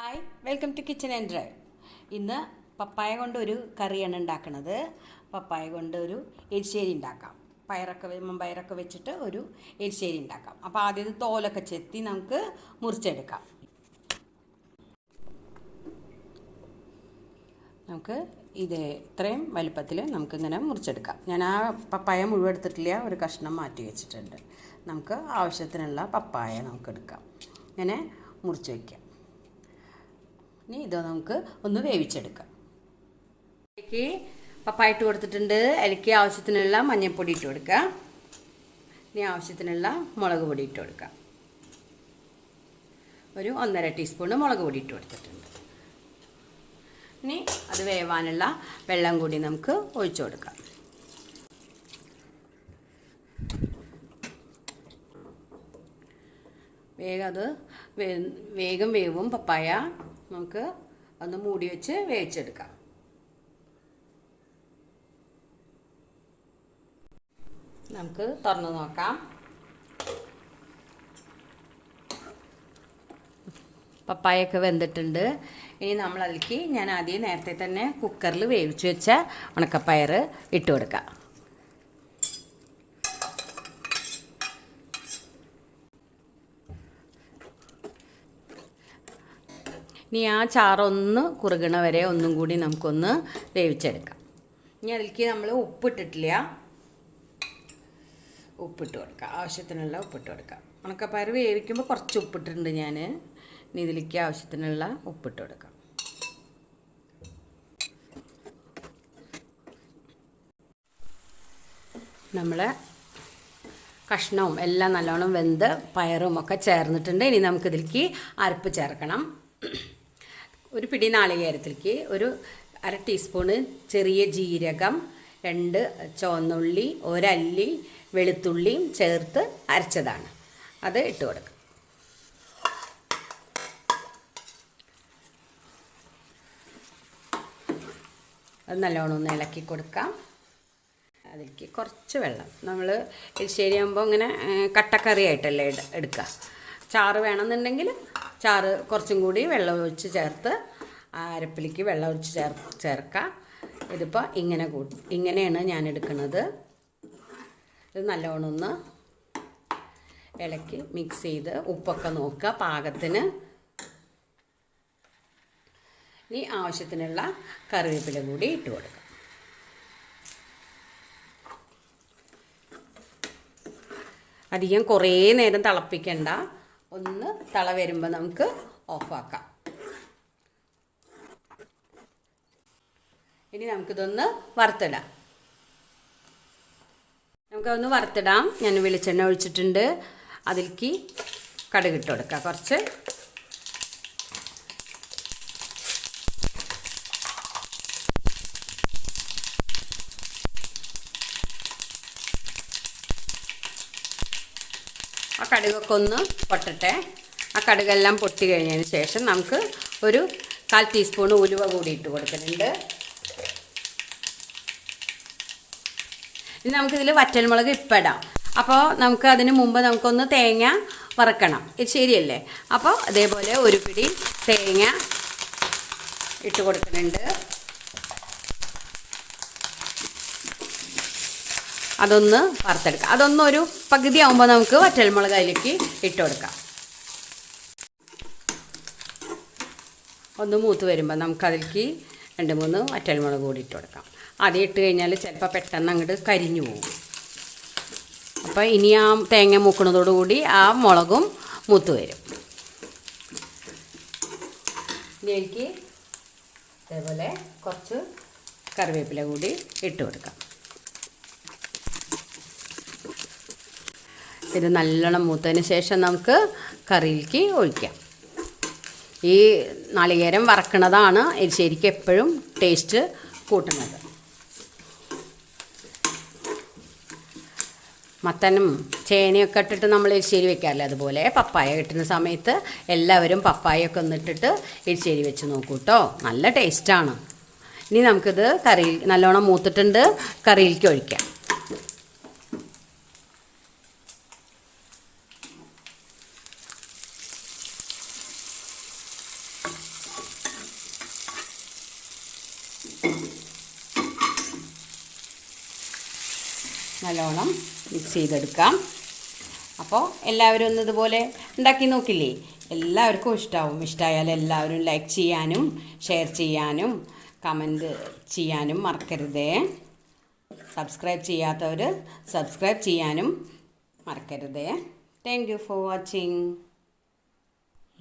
Hi welcome to kitchen and drive ഇന്ന് പപ്പായ കൊണ്ടൊരു കറിയാണ് ഉണ്ടാക്കുന്നത് പപ്പായ കൊണ്ടൊരു എരിശ്ശേരി ഉണ്ടാക്കാം. പയറൊക്കെ പയറൊക്കെ വെച്ചിട്ട് ഒരു എരിശ്ശേരി ഉണ്ടാക്കാം. അപ്പോൾ ആദ്യം തോലൊക്കെ ചെത്തി നമുക്ക് മുറിച്ചെടുക്കാം. നമുക്ക് ഇത് ഇത്രയും വലുപ്പത്തിൽ നമുക്കിങ്ങനെ മുറിച്ചെടുക്കാം. ഞാൻ ആ പപ്പായ മുഴുവൻ എടുത്തിട്ടില്ല ഒരു കഷ്ണം മാറ്റി വെച്ചിട്ടുണ്ട്. നമുക്ക് ആവശ്യത്തിനുള്ള പപ്പായ നമുക്ക് എടുക്കാം ഇങ്ങനെ മുറിച്ച് വയ്ക്കാം ഇനി ഇത് നമുക്ക് ഒന്ന് വേവിച്ചെടുക്കാം. അതിലേക്ക് പപ്പായ ഇട്ട് കൊടുത്തിട്ടുണ്ട്. അതിലേക്ക് ആവശ്യത്തിനുള്ള മഞ്ഞൾപ്പൊടി ഇട്ട് കൊടുക്കാം ഇനി ആവശ്യത്തിനുള്ള മുളക് പൊടി ഇട്ട് കൊടുക്കാം ഒരു ഒന്നര ടീസ്പൂണ് മുളക് പൊടി ഇട്ട് കൊടുത്തിട്ടുണ്ട്. ഇനി അത് വേവാനുള്ള വെള്ളം കൂടി നമുക്ക് ഒഴിച്ചു കൊടുക്കാം. വേഗം അത് വേഗം വേവും പപ്പായ. നമുക്ക് ഒന്ന് മൂടി വെച്ച് വേവിച്ചെടുക്കാം. നമുക്ക് തുറന്ന് നോക്കാം. പപ്പായൊക്കെ വെന്തിട്ടുണ്ട്. ഇനി നമ്മൾ അതിലേക്ക് ഞാൻ ആദ്യം നേരത്തെ തന്നെ കുക്കറിൽ വേവിച്ച് വെച്ച ഉണക്കപ്പയർ ഇട്ട് കൊടുക്കാം. ഇനി ആ ചാറൊന്ന് കുറുകണ വരെ ഒന്നും കൂടി നമുക്കൊന്ന് വേവിച്ചെടുക്കാം. ഇനി അതിലേക്ക് നമ്മൾ ഉപ്പിട്ടിട്ടില്ല. ഉപ്പിട്ട് കൊടുക്കാം. ആവശ്യത്തിനുള്ള ഉപ്പിട്ട് കൊടുക്കാം. ഉണക്കപ്പയർ വേവിക്കുമ്പോൾ കുറച്ച് ഉപ്പിട്ടിട്ടുണ്ട് ഞാൻ ഇനി ഇതിലേക്ക് ആവശ്യത്തിനുള്ള ഉപ്പിട്ട് കൊടുക്കാം. നമ്മളെ കഷ്ണവും എല്ലാം നല്ലോണം വെന്ത് പയറും ഒക്കെ ചേർന്നിട്ടുണ്ട്. ഇനി നമുക്കിതിലേക്ക് അരപ്പ് ചേർക്കണം. ഒരു പിടി നാളികേരത്തിലേക്ക് ഒരു അര ടീസ്പൂണ് ചെറിയ ജീരകം രണ്ട് ചുവന്നുള്ളി ഒരല്ലി വെളുത്തുള്ളിയും ചേർത്ത് അരച്ചതാണ്. അത് ഇട്ട് കൊടുക്കുക അത് നല്ലോണം ഒന്ന് ഇളക്കി കൊടുക്കാം. അതിലേക്ക് കുറച്ച് വെള്ളം. നമ്മൾ എരിശ്ശേരിയാകുമ്പോൾ ഇങ്ങനെ കട്ടക്കറിയായിട്ടല്ലേ എടു- എടുക്കുക ചാറ് വേണമെന്നുണ്ടെങ്കിൽ ചാറ് കുറച്ചും കൂടി വെള്ളം ഒഴിച്ച് ചേർത്ത് അരപ്പിലേക്ക് വെള്ളം ഒഴിച്ച് ചേർ ചേർക്കാം. ഇതിപ്പോൾ ഇങ്ങനെ കൂട്ടി ഇങ്ങനെയാണ് ഞാൻ എടുക്കുന്നത്. ഇത് നല്ലോണം ഒന്ന് ഇളക്കി മിക്സ് ചെയ്ത് ഉപ്പൊക്കെ നോക്കുക പാകത്തിന്. ഇനി ആവശ്യത്തിനുള്ള കറിവേപ്പില കൂടി ഇട്ട് കൊടുക്കാം. അധികം കുറേ നേരം തിളപ്പിക്കണ്ട. ഒന്ന് തള വരുമ്പോൾ നമുക്ക് ഓഫാക്കാം ഇനി നമുക്കിതൊന്ന് വറുത്തിടാം. നമുക്കതൊന്ന് വറുത്തിടാം. ഞാൻ വെളിച്ചെണ്ണ ഒഴിച്ചിട്ടുണ്ട്. അതിലേക്ക് കടുകിട്ട് കൊടുക്കാം. കുറച്ച് ആ കടുകൊക്കെ ഒന്ന് പൊട്ടട്ടെ. ആ കടുകെല്ലാം പൊട്ടി കഴിഞ്ഞതിന് ശേഷം നമുക്ക് ഒരു കാൽ ടീസ്പൂൺ ഉലുവ കൂടി ഇട്ട് കൊടുക്കുന്നുണ്ട്. ഇനി നമുക്കിതിൽ വറ്റൽമുളക് ഇപ്പം ഇടാം. അപ്പോൾ നമുക്ക് അതിന് മുമ്പ് നമുക്കൊന്ന് തേങ്ങ വറക്കണം. ഇത് ശരിയല്ലേ? അപ്പോൾ അതേപോലെ ഒരു പിടി തേങ്ങ ഇട്ട് കൊടുക്കുന്നുണ്ട്. അതൊന്ന് വറുത്തെടുക്കാം. അതൊന്നൊരു പകുതി ആകുമ്പോൾ നമുക്ക് വറ്റൽമുളക് അതിലേക്ക് ഇട്ട് കൊടുക്കാം. ഒന്ന് മൂത്ത് വരുമ്പോൾ നമുക്ക് അതിലേക്ക് രണ്ട് മൂന്ന് വറ്റൽമുളക് കൂടി ഇട്ട് കൊടുക്കാം. ആദ്യം ഇട്ട് കഴിഞ്ഞാൽ ചിലപ്പോൾ പെട്ടെന്ന് അങ്ങോട്ട് കരിഞ്ഞു പോകും. അപ്പോൾ ഇനി ആ തേങ്ങ മൂക്കണതോടുകൂടി ആ മുളകും മൂത്ത് വരും. ഇതിലേക്ക് അതേപോലെ കുറച്ച് കറിവേപ്പില കൂടി ഇട്ട് കൊടുക്കാം. ഇത് നല്ലോണം മൂത്തതിന് ശേഷം നമുക്ക് കറിയിലേക്ക് ഒഴിക്കാം. ഈ നാളികേരം വറക്കണതാണ്. എരിശ്ശേരിക്ക് എപ്പോഴും ടേസ്റ്റ് കൂട്ടുന്നത്. മത്തനും ചേനയൊക്കെ ഇട്ടിട്ട് നമ്മൾ എരിശ്ശേരി വെക്കാറില്ല? അതുപോലെ പപ്പായ കിട്ടുന്ന സമയത്ത് എല്ലാവരും പപ്പായൊക്കെ ഒന്നിട്ടിട്ട് എരിശ്ശേരി വെച്ച് നോക്കൂ കേട്ടോ നല്ല ടേസ്റ്റാണ് ഇനി നമുക്കിത് കറി നല്ലോണം മൂത്തിട്ടുണ്ട്. കറിയിലേക്ക് ഒഴിക്കാം. നല്ലോണം മിക്സ് ചെയ്തെടുക്കാം. അപ്പോൾ എല്ലാവരും ഒന്ന് ഇതുപോലെ ഉണ്ടാക്കി നോക്കില്ലേ? എല്ലാവർക്കും ഇഷ്ടമാവും ഇഷ്ടമായാൽ എല്ലാവരും ലൈക്ക് ചെയ്യാനും ഷെയർ ചെയ്യാനും കമന്റ് ചെയ്യാനും മറക്കരുതേ. സബ്സ്ക്രൈബ് ചെയ്യാത്തവർ സബ്സ്ക്രൈബ് ചെയ്യാനും മറക്കരുതേ. Thank you for watching